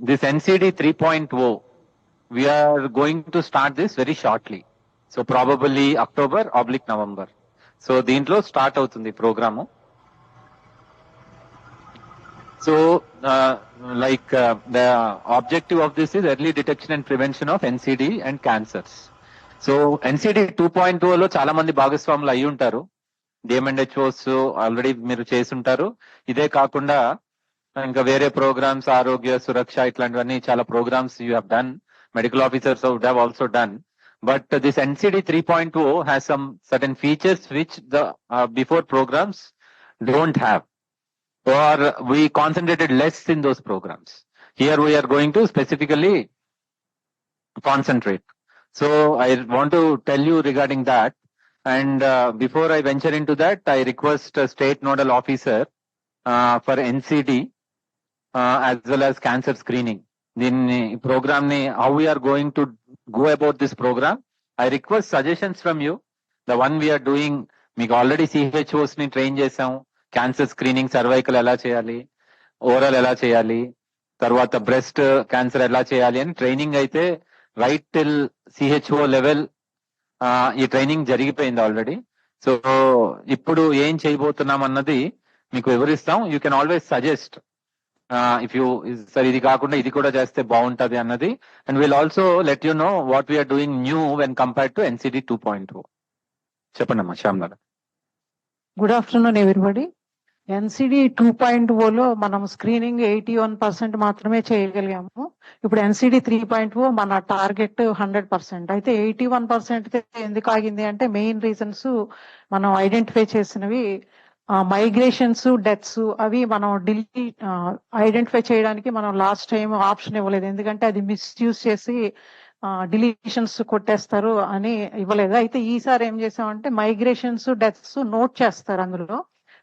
this NCD 3.0, we are going to start this very shortly. So probably October oblique November so దీంట్లో start అవుతుంది programme so like the objective of this is early detection and prevention of NCD and cancers so NCD two point two లో చాలా మంది భాగస్వాములు అయి ఉంటారు డిఎంఎండ్హెచ్ఓస్ already మీరు చేసి ఉంటారు. ఇదే కాకుండా ఇంకా వేరే ప్రోగ్రామ్స్ ఆరోగ్య సురక్ష ఇట్లాంటివన్నీ చాలా programmes you have done medical officers would have also done but this NCD three point O has some certain features which the before programmes don't have or we concentrated less in those programs. Here we are going to specifically concentrate. So I want to tell you regarding that. And uh, before I venture into that, I request a state nodal officer as well as cancer screening దీన్ని ప్రోగ్రామ్ని how we are going to go about this programme I request suggestions from you the one we are doing మీకు already సిహెచ్ఓస్ని train చేసాం cancer screening cervical ఎలా చేయాలి? Oral ఎలా చేయాలి? తర్వాత బ్రెస్ట్ క్యాన్సర్ ఎలా చేయాలి అని ట్రైనింగ్ అయితే రైట్ టిల్ సిహెచ్ఓ లెవెల్ ఈ ట్రైనింగ్ జరిగిపోయింది ఆల్రెడీ సో ఇప్పుడు ఏం చేయబోతున్నాం అన్నది మీకు వివరిస్తాం. You can always suggest if you సరే ఇది కాకుండా ఇది కూడా చేస్తే బాగుంటది అన్నది. And will also let you know what we are doing new when compare to NCD two point చెప్పండి అమ్మా Shyam garu. Good afternoon everybody NCD two point Ola మనం స్క్రీనింగ్ ఎయిటీ వన్ పర్సెంట్ మాత్రమే చేయగలిగాము. ఇప్పుడు ఎన్సిడి త్రీ పాయింట్ ఓ మన target hundred percent అయితే eighty one percent ఎందుకు ఆగింది అంటే మెయిన్ రీజన్స్ మనం ఐడెంటిఫై చేసినవి మైగ్రేషన్స్ డెత్స్ అవి మనం ఢిల్లీ ఐడెంటిఫై చేయడానికి మనం లాస్ట్ టైం ఆప్షన్ ఇవ్వలేదు. ఎందుకంటే అది మిస్యూజ్ చేసి డిలీషన్స్ కొట్టేస్తారు అని ఇవ్వలేదు. అయితే ఈసారి ఏం చేసామంటే మైగ్రేషన్స్ డెత్స్ నోట్ చేస్తారు అందులో.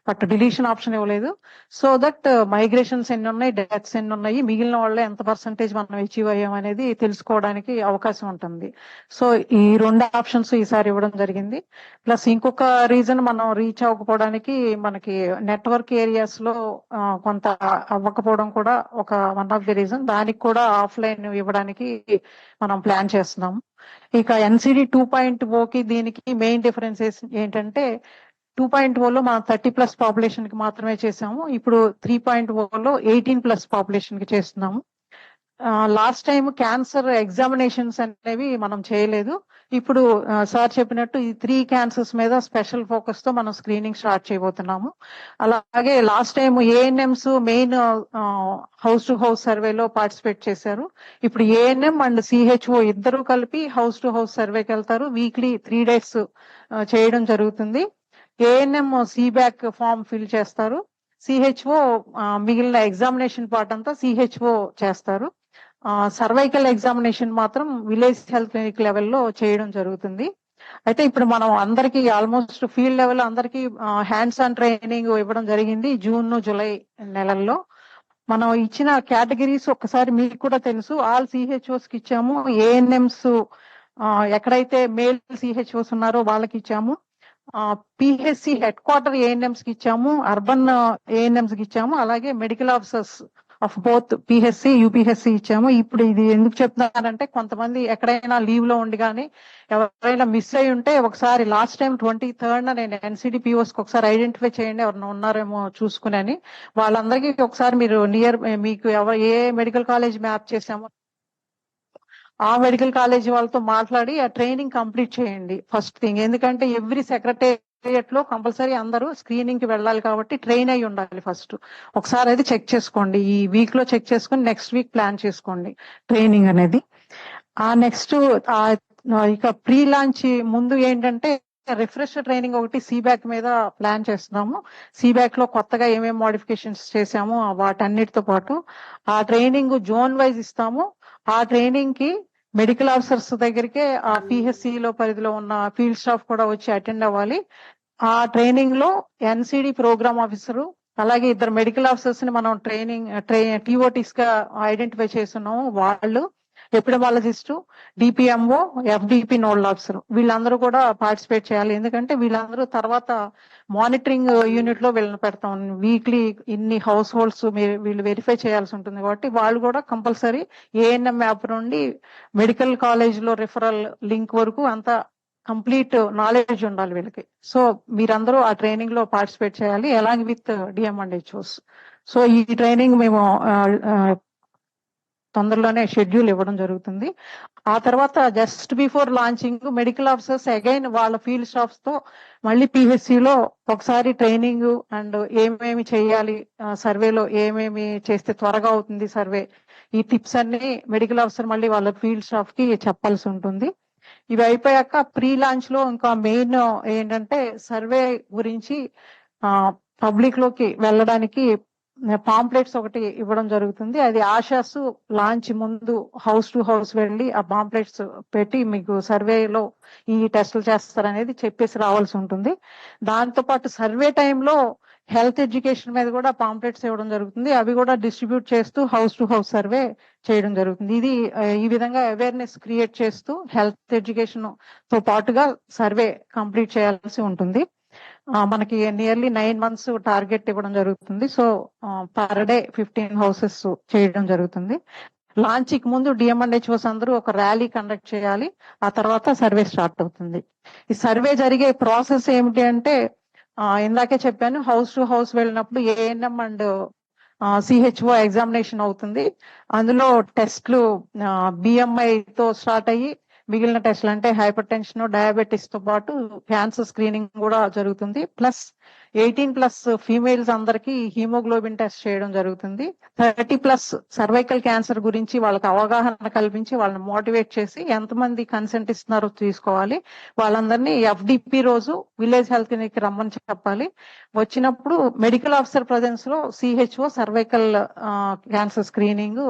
బట్ డిలీషన్ ఆప్షన్ ఇవ్వలేదు. సో దట్ uh, మైగ్రేషన్స్ ఎన్ని ఉన్నాయి డెత్స్ ఎన్ని ఉన్నాయి మిగిలిన వాళ్ళే ఎంత పర్సంటేజ్ మనం అచీవ్ అయ్యాం అనేది తెలుసుకోవడానికి అవకాశం ఉంటుంది. సో ఈ రెండు ఆప్షన్స్ ఈసారి ఇవ్వడం జరిగింది. ప్లస్ ఇంకొక రీజన్ మనం రీచ్ అవ్వకపోవడానికి మనకి నెట్వర్క్ ఏరియాస్లో uh, కొంత అవ్వకపోవడం కూడా ఒక వన్ ఆఫ్ ది రీజన్ దానికి కూడా ఆఫ్లైన్ ఇవ్వడానికి మనం ప్లాన్ చేస్తున్నాం. ఇక ఎన్సిడి టూ పాయింట్ ఓకి దీనికి మెయిన్ డిఫరెన్సెస్ ఏంటంటే టూ పాయింట్ ఓలో మనం థర్టీ ప్లస్ పాపులేషన్కి మాత్రమే చేసాము. ఇప్పుడు త్రీ పాయింట్ ఓలో ఎయిటీన్ ప్లస్ పాపులేషన్కి చేస్తున్నాము. లాస్ట్ టైం క్యాన్సర్ ఎగ్జామినేషన్స్ అనేవి మనం చేయలేదు. ఇప్పుడు సార్ చెప్పినట్టు ఈ త్రీ క్యాన్సర్స్ మీద స్పెషల్ ఫోకస్తో మనం స్క్రీనింగ్ స్టార్ట్ చేయబోతున్నాము. అలాగే last time ANMs main house to house సర్వేలో పార్టిసిపేట్ చేశారు. ఇప్పుడు ఏఎన్ఎం అండ్ సిహెచ్ఓ ఇద్దరు కలిపి హౌస్ టు హౌస్ సర్వేకి వెళ్తారు. వీక్లీ త్రీ డేస్ చేయడం జరుగుతుంది. ఏఎన్ఎం సీబ్యాక్ ఫామ్ ఫిల్ చేస్తారు. సిహెచ్ఓ మిగిలిన ఎగ్జామినేషన్ పార్ట్ అంతా సిహెచ్ఓ చేస్తారు. సర్వైకల్ ఎగ్జామినేషన్ మాత్రం విలేజ్ హెల్త్ క్లినిక్ లెవెల్లో చేయడం జరుగుతుంది. అయితే ఇప్పుడు మనం అందరికి ఆల్మోస్ట్ ఫీల్డ్ లెవెల్ అందరికి హ్యాండ్స్ ఆన్ ట్రైనింగ్ ఇవ్వడం జరిగింది జూన్ జూలై నెలల్లో. మనం ఇచ్చిన కేటగిరీస్ ఒక్కసారి మీకు కూడా తెలుసు. ఆల్ సిహెచ్ఓస్కి ఇచ్చాము. ఏఎన్ఎంస్ ఎక్కడైతే మేల్ సిహెచ్ఓస్ ఉన్నారో వాళ్ళకి ఇచ్చాము. పిహెచ్సి హెడ్ క్వార్టర్ ఏఎన్ఎంస్కి ఇచ్చాము అర్బన్ ఏఎన్ఎంస్కి ఇచ్చాము అలాగే medical officers of both PHC UPHC ఇచ్చాము. ఇప్పుడు ఇది ఎందుకు చెప్తున్నానంటే కొంతమంది ఎక్కడైనా లీవ్లో ఉండి కానీ ఎవరైనా మిస్ అయి ఉంటే ఒకసారి లాస్ట్ టైం ట్వంటీ థర్డ్ నేను ఎన్సిడి పిఓస్కి ఒకసారి ఐడెంటిఫై చేయండి ఎవరైనా ఉన్నారేమో చూసుకుని అని. వాళ్ళందరికీ ఒకసారి మీరు నియర్ మీకు ఎవరు ఏ మెడికల్ కాలేజ్ మ్యాప్ చేసామో ఆ మెడికల్ కాలేజీ వాళ్ళతో మాట్లాడి ఆ ట్రైనింగ్ కంప్లీట్ చేయండి. ఫస్ట్ థింగ్ ఎందుకంటే ఎవ్రీ సెక్రటేరియట్లో కంపల్సరీ అందరూ స్క్రీనింగ్కి వెళ్ళాలి కాబట్టి ట్రైన్ అయి ఉండాలి ఫస్ట్ ఒకసారి అది చెక్ చేసుకోండి. ఈ వీక్లో చెక్ చేసుకుని నెక్స్ట్ వీక్ ప్లాన్ చేసుకోండి ట్రైనింగ్ అనేది. ఆ నెక్స్ట్ ఇక ప్రీ లాంచ్ ముందు ఏంటంటే రిఫ్రెష్ ట్రైనింగ్ ఒకటి సీబ్యాక్ మీద ప్లాన్ చేస్తున్నాము. సీబ్యాక్లో కొత్తగా ఏమేమి మోడిఫికేషన్స్ చేసాము వాటన్నిటితో పాటు ఆ ట్రైనింగ్ జోన్ వైజ్ ఇస్తాము. ఆ ట్రైనింగ్కి మెడికల్ ఆఫీసర్స్ దగ్గరికి ఆ పిహెచ్సి లో పరిధిలో ఉన్న ఫీల్డ్ స్టాఫ్ కూడా వచ్చి అటెండ్ అవ్వాలి. ఆ ట్రైనింగ్లో ఎన్సిడి ప్రోగ్రామ్ ఆఫీసరు అలాగే ఇద్దరు మెడికల్ ఆఫీసర్స్ని మనం ట్రైనింగ్ ట్రై టీఓటీస్గా ఐడెంటిఫై చేస్తున్నాము. వాళ్ళు epidemiologist DPMO FDP nodal officer వీళ్ళందరూ కూడా పార్టిసిపేట్ చేయాలి. ఎందుకంటే వీళ్ళందరూ తర్వాత మానిటరింగ్ యూనిట్లో వీళ్ళని పెడతాం. వీక్లీ ఇన్ని హౌస్ హోల్డ్స్ వీళ్ళు వెరిఫై చేయాల్సి ఉంటుంది. కాబట్టి వాళ్ళు కూడా కంపల్సరీ ఏఎన్ఎం యాప్ నుండి మెడికల్ కాలేజ్లో రిఫరల్ లింక్ వరకు అంతా కంప్లీట్ నాలెడ్జ్ ఉండాలి వీళ్ళకి. సో మీరందరూ ఆ ట్రైనింగ్లో పార్టిసిపేట్ చేయాలి. Along with DM and HOs so ఈ ట్రైనింగ్ మేము తొందరలోనే షెడ్యూల్ ఇవ్వడం జరుగుతుంది. ఆ తర్వాత just before launching medical officers again వాళ్ళ ఫీల్డ్ స్టాఫ్స్తో మళ్ళీ PHC లో ఒకసారి ట్రైనింగ్ అండ్ ఏమేమి చేయాలి సర్వేలో ఏమేమి చేస్తే త్వరగా అవుతుంది సర్వే ఈ టిప్స్ అన్ని మెడికల్ ఆఫీసర్ మళ్ళీ వాళ్ళ ఫీల్డ్ స్టాఫ్కి చెప్పాల్సి ఉంటుంది. ఇవి అయిపోయాక ప్రీ లాంచ్లో ఇంకా మెయిన్ ఏంటంటే సర్వే గురించి పబ్లిక్లోకి వెళ్ళడానికి పాంప్లెట్స్ ఒకటి ఇవ్వడం జరుగుతుంది. అది ఆశాస్ లాంచ్ ముందు హౌస్ టు హౌస్ వెళ్ళి ఆ పాంప్లెట్స్ పెట్టి మీకు సర్వేలో ఈ టెస్టులు చేస్తారనేది చెప్పేసి రావాల్సి ఉంటుంది. దాంతో పాటు సర్వే టైంలో హెల్త్ ఎడ్యుకేషన్ మీద కూడా పాంప్లెట్స్ ఇవ్వడం జరుగుతుంది. అవి కూడా డిస్ట్రిబ్యూట్ చేస్తూ హౌస్ టు హౌస్ సర్వే చేయడం జరుగుతుంది. ఇది ఈ విధంగా అవేర్నెస్ క్రియేట్ చేస్తూ హెల్త్ ఎడ్యుకేషన్తో పాటుగా సర్వే కంప్లీట్ చేయాల్సి ఉంటుంది. మనకి నియర్లీ నైన్ మంత్స్ టార్గెట్ ఇవ్వడం జరుగుతుంది. So per day fifteen houses చేయడం జరుగుతుంది. లాంచ్కి ముందు డిఎంఎన్హెచ్ఓస్ అందరూ ఒక ర్యాలీ కండక్ట్ చేయాలి. ఆ తర్వాత సర్వే స్టార్ట్ అవుతుంది. ఈ సర్వే జరిగే ప్రాసెస్ ఏమిటి అంటే ఇందాకే చెప్పాను హౌస్ టు హౌస్ వెళ్ళినప్పుడు ఏఎన్ఎం అండ్ సిహెచ్ఓ ఎగ్జామినేషన్ అవుతుంది. అందులో టెస్ట్లు బిఎంఐ తో స్టార్ట్ అయ్యి మిగిలిన టెస్ట్లు అంటే హైపర్ టెన్షన్ డయాబెటీస్తో పాటు క్యాన్సర్ స్క్రీనింగ్ కూడా జరుగుతుంది. ప్లస్ ఎయిటీన్ ప్లస్ ఫీమేల్స్ అందరికి హీమోగ్లోబిన్ టెస్ట్ చేయడం జరుగుతుంది. థర్టీ ప్లస్ సర్వైకల్ క్యాన్సర్ గురించి వాళ్ళకి అవగాహన కల్పించి వాళ్ళని మోటివేట్ చేసి ఎంతమంది కన్సెంట్ ఇస్తున్నారో తీసుకోవాలి. వాళ్ళందరినీ ఎఫ్డిపి రోజు విలేజ్ హెల్త్ క్లినిక్ రమ్మని చెప్పాలి. వచ్చినప్పుడు మెడికల్ ఆఫీసర్ ప్రజెన్స్లో సిహెచ్ఓ సర్వైకల్ క్యాన్సర్ స్క్రీనింగ్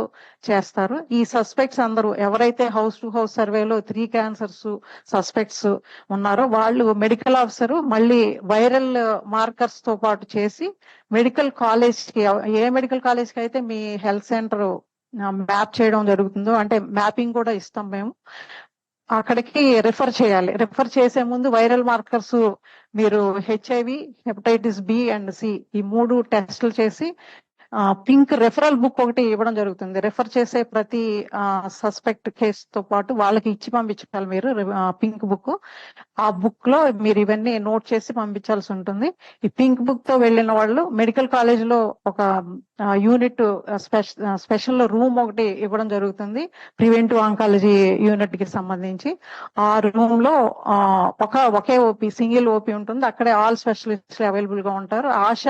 చేస్తారు. ఈ సస్పెక్ట్స్ అందరూ ఎవరైతే హౌస్ టు హౌస్ సర్వేలో త్రీ క్యాన్సర్స్ సస్పెక్ట్స్ ఉన్నారో వాళ్ళు మెడికల్ ఆఫీసర్ మళ్ళీ వైరల్ మార్కర్స్తో పాటు చేసి మెడికల్ కాలేజ్కి ఏ మెడికల్ కాలేజ్కి అయితే మీ హెల్త్ సెంటర్ మ్యాప్ చేయడం జరుగుతుందో అంటే మ్యాపింగ్ కూడా ఇస్తాం మేము. అక్కడికి రిఫర్ చేయాలి. రిఫర్ చేసే ముందు వైరల్ మార్కర్స్ మీరు HIV hepatitis B and C ఈ మూడు టెస్టులు చేసి పింక్ రెఫరల్ బుక్ ఒకటి ఇవ్వడం జరుగుతుంది. రెఫర్ చేసే ప్రతి సస్పెక్ట్ కేసు తో పాటు వాళ్ళకి ఇచ్చి పంపించాలి మీరు పింక్ బుక్ ఆ బుక్లో మీరు ఇవన్నీ నోట్ చేసి పంపించాల్సి ఉంటుంది. ఈ పింక్ బుక్తో వెళ్ళిన వాళ్ళు మెడికల్ కాలేజ్లో ఒక యూనిట్ స్పెషల్ రూమ్ ఒకటి ఇవ్వడం జరుగుతుంది. ప్రివెంటివ్ ఆంకాలజీ యూనిట్కి సంబంధించి. ఆ రూమ్లో ఒక ఒకే ఓపీ సింగిల్ ఓపీ ఉంటుంది. అక్కడే ఆల్ స్పెషలిస్ట్ అవైలబుల్గా ఉంటారు. ఆశ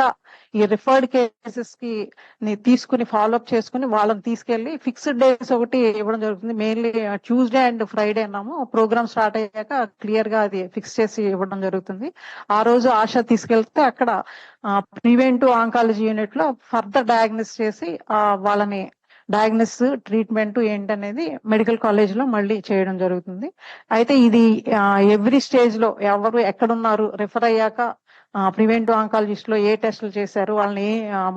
ఈ రిఫర్డ్ కేసెస్కి తీసుకుని ఫాలో అప్ చేసుకుని వాళ్ళని తీసుకెళ్ళి ఫిక్స్డ్ డేస్ ఒకటి ఇవ్వడం జరుగుతుంది. మెయిన్లీ ట్యూస్డే అండ్ ఫ్రైడే అన్నాము. ప్రోగ్రామ్ స్టార్ట్ అయ్యాక క్లియర్గా అది ఫిక్స్ చేసి ఇవ్వడం జరుగుతుంది. ఆ రోజు ఆశ తీసుకెళ్తే అక్కడ ప్రివెంటివ్ ఆంకాలజీ యూనిట్లో ఫర్దర్ డయాగ్నోస్ చేసి ఆ, వాళ్ళని డయాగ్నోస్ ట్రీట్మెంట్ ఏంటనేది మెడికల్ కాలేజ్లో మళ్ళీ చేయడం జరుగుతుంది. అయితే ఇది ఎవ్రీ స్టేజ్లో ఎవరు ఎక్కడున్నారు రిఫర్ అయ్యాక ప్రివెంటివ్ ఆంకాలజిస్ట్లో ఏ టెస్టులు చేశారు వాళ్ళని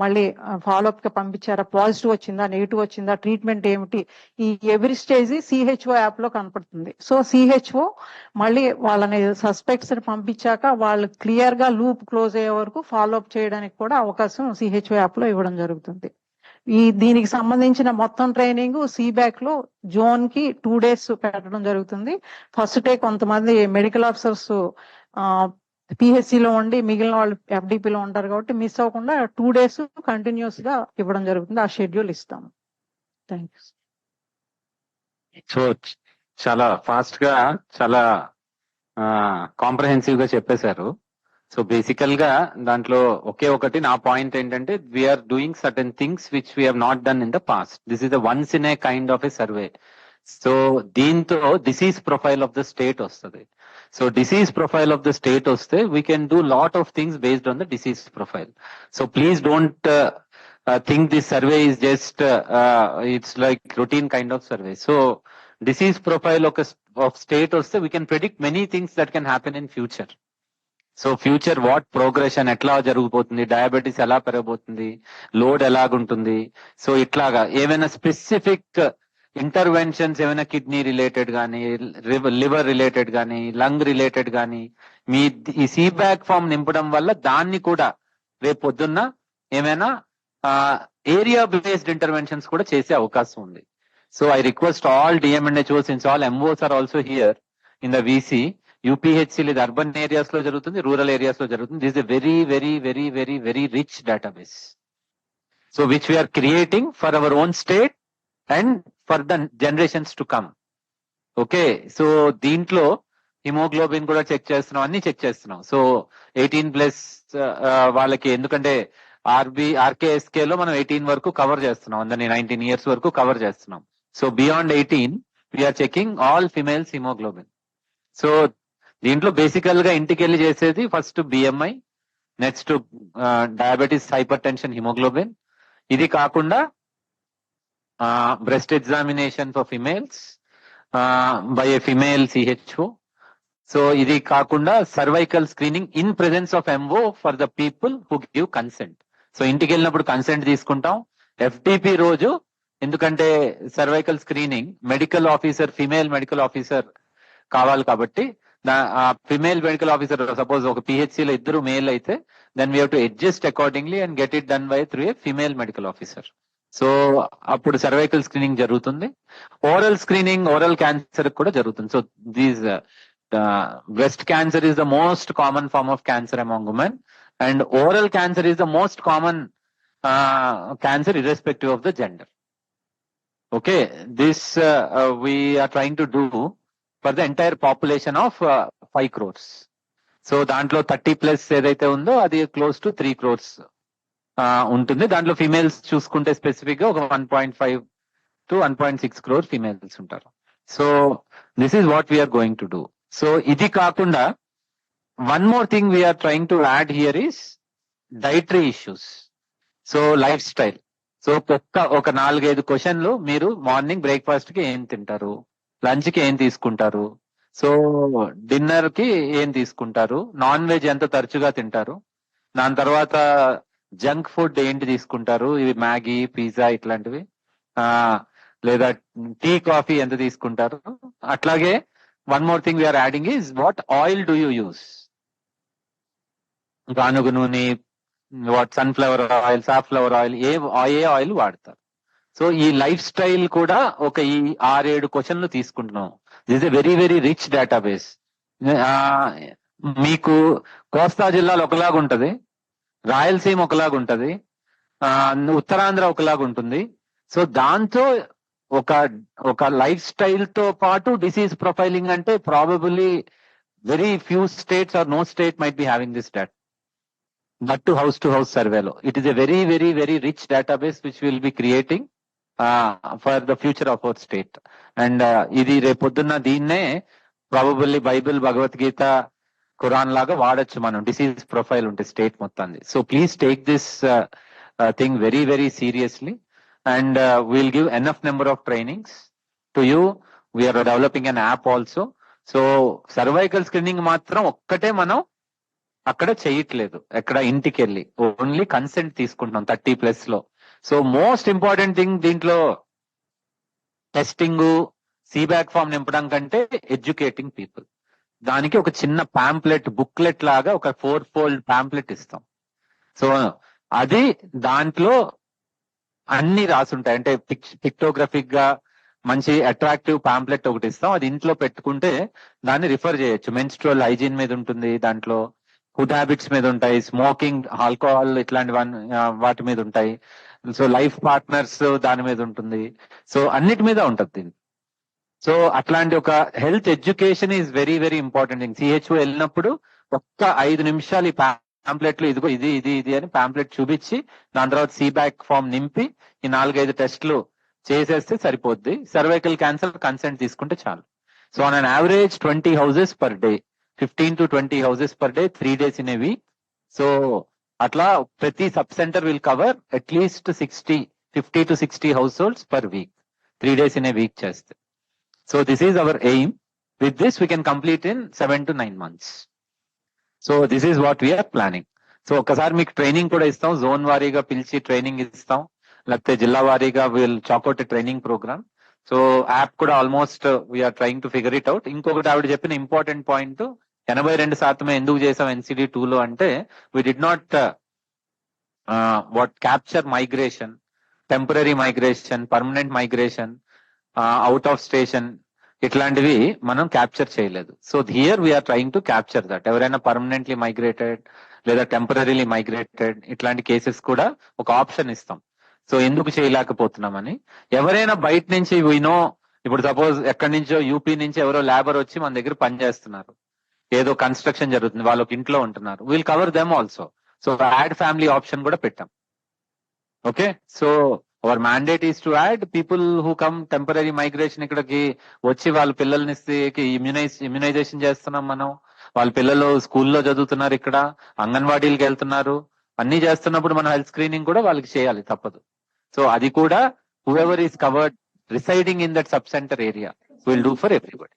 మళ్ళీ ఫాలో అప్ పంపించారా? పాజిటివ్ వచ్చిందా? నెగిటివ్ వచ్చిందా? ట్రీట్మెంట్ ఏమిటి? ఈ ఎవ్రీ స్టేజ్ సిహెచ్ఓ యాప్లో కనపడుతుంది. సో సిహెచ్ఓ మళ్ళీ వాళ్ళని సస్పెక్ట్స్ పంపించాక వాళ్ళు క్లియర్గా లూప్ క్లోజ్ అయ్యే వరకు ఫాలో అప్ చేయడానికి కూడా అవకాశం సిహెచ్ఓ యాప్లో ఇవ్వడం జరుగుతుంది. ఈ దీనికి సంబంధించిన మొత్తం ట్రైనింగ్ సీబ్యాక్లో జోన్కి టూ డేస్ పెట్టడం జరుగుతుంది. ఫస్ట్ డే కొంతమంది మెడికల్ ఆఫీసర్స్ పిహెచ్సిలో ఉండి మిగిలిన వాళ్ళు ఎఫ్డిపిలో లో ఉంటారు కాబట్టి మిస్ అవ్వకుండా టూ డేస్ కంటిన్యూస్గా ఇవ్వడం జరుగుతుంది. ఆ షెడ్యూల్ ఇస్తాము. థ్యాంక్ యూ సో చాలా ఫాస్ట్గా చాలా కాంప్రహెన్సివ్గా చెప్పేశారు. సో బేసికల్గా దాంట్లో ఒకే ఒకటి నా పాయింట్ ఏంటంటే we're doing certain things which we not done in the past this is the ones in a kind of a survey so దీంతో disease profile of the state వస్తుంది. So disease profile of the state వస్తే we can do lot of things based on the disease profile so please don't think this survey is just it's like routine kind of survey so disease profile ఒక of state వస్తే we can predict many things that can happen in future so future what progression ఎట్లా జరగబోతుంది? Diabetes ఎలా పెరగబోతుంది? Load ఎలాగుంటుంది? So ఇట్లాగా. ఏమైనా specific interventions ఏమైనా kidney related కానీ liver related కానీ లంగ్ రిలేటెడ్ కానీ మీ ఈ సీబ్యాక్ ఫామ్ నింపడం వల్ల దాన్ని కూడా రేపు పొద్దున్న ఏమైనా ఏరియా బేస్డ్ ఇంటర్వెన్షన్స్ కూడా చేసే అవకాశం ఉంది. So I request all DM and HO since all MOs are also here in the VC. UPHC లేదా అర్బన్ ఏరియాస్లో జరుగుతుంది రూరల్ ఏరియాస్లో జరుగుతుంది. This a very very very very very rich database. So which we're creating for our own state and for the generations to come okay so దీంట్లో haemoglobin కూడా check చేస్తున్నాం అన్ని check చేస్తున్నాం. సో ఎయిటీన్ ప్లస్ వాళ్ళకి ఎందుకంటే RB ఆర్కేఎస్కే లో మనం eighteen వరకు కవర్ చేస్తున్నాం. అందరినీ నైన్టీన్ ఇయర్స్ వరకు కవర్ చేస్తున్నాం. So beyond eighteen we're checking all females hemoglobin so దీంట్లో బేసికల్గా ఇంటికి వెళ్ళి చేసేది first BMI next diabetes hypertension hemoglobin ఇది కాకుండా breast examination for females by a female CHO so ఇది కాకుండా cervical screening in presence of MO for the people who give consent so ఇంటికి వెళ్ళినప్పుడు కన్సెంట్ తీసుకుంటాం. ఎఫ్టిపి రోజు ఎందుకంటే cervical screening medical officer female medical officer కావాలి కాబట్టి female medical officer suppose ఒక పిహెచ్సి లో ఇద్దరు మేల్ అయితే then we to adjust accordingly and get it done by through a female medical officer so అప్పుడు సర్వైకల్ స్క్రీనింగ్ జరుగుతుంది. Oral screening oral cancer కూడా జరుగుతుంది. So these breast cancer is the most common form of cancer among women and oral cancer is the most common cancer irrespective of the gender okay this we're trying to do for the entire population of five crores so దాంట్లో thirty plus ఏదైతే ఉందో అది close to three crores ఉంటుంది. దాంట్లో females చూసుకుంటే స్పెసిఫిక్గా ఒక one point five to one point six crore females ఉంటారు. So this is what we're going to do so ఇది కాకుండా one more thing we're trying to add here is dietary issues so lifestyle so ఒక్క ఒక నాలుగైదు క్వశ్చన్లు మీరు morning బ్రేక్ఫాస్ట్కి ఏం తింటారు? లంచ్కి ఏం తీసుకుంటారు? సో డిన్నర్కి ఏం తీసుకుంటారు? నాన్ వెజ్ ఎంత తరచుగా తింటారు? దాని తర్వాత జంక్ ఫుడ్ ఏంటి తీసుకుంటారు? ఇవి మ్యాగీ పిజ్జా ఇట్లాంటివి. ఆ లేదా టీ కాఫీ ఎంత తీసుకుంటారు? అట్లాగే one more thing we're adding is what oil do you use? గానుగు నూనె what sunflower oil safflower oil a a oil వాడతారు? సో ఈ లైఫ్ స్టైల్ కూడా ఒక ఈ ఆరేడు క్వశ్చన్లు తీసుకుంటున్నాం. This a very very rich database. మీకు కోస్తా జిల్లాలో ఒకలాగా ఉంటది రాయలసీమ ఒకలాగా ఉంటది. ఆ ఉత్తరాంధ్ర ఒకలాగా ఉంటుంది. సో దాంతో ఒక ఒక లైఫ్ స్టైల్తో పాటు డిసీజ్ ప్రొఫైలింగ్ అంటే probably very few states are no state might be having this data not to house to house సర్వేలో it is a very very very rich database which will be creating for the future of our state and ఇది రేపొద్దున్న దీన్నే probably Bible Bhagavad Gita Quran లాగా వాడచ్చు మనం. Disease profile ఉంటే state మొత్తాన్ని. So please take this thing very very seriously and will give enough number of trainings to you we're developing an app also so cervical screening మాత్రం ఒక్కటే మనం అక్కడ చేయట్లేదు. ఎక్కడ ఇంటికి వెళ్ళి ఓన్లీ కన్సెంట్ తీసుకుంటున్నాం థర్టీ ప్లస్లో. సో మోస్ట్ ఇంపార్టెంట్ థింగ్ దీంట్లో టెస్టింగ్ సీబ్యాక్ ఫామ్ నింపడం కంటే ఎడ్యుకేటింగ్ పీపుల్ దానికి ఒక చిన్న పాంప్లెట్ బుక్లెట్ లాగా ఒక ఫోర్ ఫోల్డ్ పాంప్లెట్ ఇస్తాం. సో అది దాంట్లో అన్ని రాసుంటాయి. అంటే పిక్టోగ్రఫిక్గా మంచి అట్రాక్టివ్ పాంప్లెట్ ఒకటి ఇస్తాం. అది ఇంట్లో పెట్టుకుంటే దాన్ని రిఫర్ చేయొచ్చు. మెన్స్ట్రోల్ హైజీన్ మీద ఉంటుంది దాంట్లో. ఫుడ్ హ్యాబిట్స్ మీద ఉంటాయి. స్మోకింగ్ ఆల్కహాల్ ఇట్లాంటి వాటి మీద ఉంటాయి. సో లైఫ్ పార్ట్నర్స్ దాని మీద ఉంటుంది. సో అన్నిటి మీద ఉంటుంది సో అట్లాంటి ఒక health education is very very important. Thing CHO వెళ్ళినప్పుడు ఒక్క ఐదు నిమిషాలు ఈ పాంప్లెట్లు ఇదిగో ఇది ఇది ఇది అని పాంప్లెట్ చూపించి దాని తర్వాత సీబ్యాక్ ఫామ్ నింపి ఈ నాలుగైదు టెస్ట్లు చేసేస్తే సరిపోద్ది. సర్వైకల్ క్యాన్సర్ కన్సెంట్ తీసుకుంటే చాలు. So on an average twenty houses per day fifteen to twenty houses per day three days in a week. So అట్లా ప్రతి sub centre will cover at least sixty fifty to sixty households per week. Three days in a week చేస్తే. So this is our our With with we can complete complete seven seven to nine months so is what we are planning so ఒకసారి మీకు training కూడా ఇస్తాం. Zone వారీగా పిలిచి training ఇస్తాం. లేకపోతే జిల్లా వారీగా will chalk out training program so app కూడా almost we're trying to figure it out ఇంకొకటి ఆవిడ చెప్పిన ఇంపార్టెంట్ పాయింట్ ఎనభై రెండు శాతమే ఎందుకు చేసాం ఎన్సిడి టూ లో అంటే we did not what capture migration temporary migration permanent migration out of station ఇట్లాంటివి మనం క్యాప్చర్ చేయలేదు. So here we're trying to capture that ఎవరైనా పర్మనెంట్లీ మైగ్రేటెడ్ లేదా టెంపరీలీ మైగ్రేటెడ్ ఇట్లాంటి కేసెస్ కూడా ఒక ఆప్షన్ ఇస్తాం. సో ఎందుకు చేయలేకపోతున్నామని? ఎవరైనా బయట నుంచి వినో ఇప్పుడు సపోజ్ ఎక్కడి నుంచో యూపీ నుంచి ఎవరో లేబర్ వచ్చి మన దగ్గర పనిచేస్తున్నారు ఏదో కన్స్ట్రక్షన్ జరుగుతుంది వాళ్ళు ఒక ఇంట్లో ఉంటున్నారు. Will cover them also so add family option కూడా పెట్టాం. Okay so our mandate is to add people who come temporary migration ఇక్కడికి వచ్చి వాళ్ళ పిల్లల్ని ఇమ్యునైజ్ ఇమ్యునైజేషన్ చేస్తున్నాం మనం. వాళ్ళ పిల్లలు స్కూల్లో చదువుతున్నారు ఇక్కడ అంగన్వాడీలకు వెళ్తున్నారు. అన్ని చేస్తున్నప్పుడు మనం హెల్త్ స్క్రీనింగ్ కూడా వాళ్ళకి చేయాలి తప్పదు. సో అది కూడా whoever is covered residing in that sub centre area will do for everybody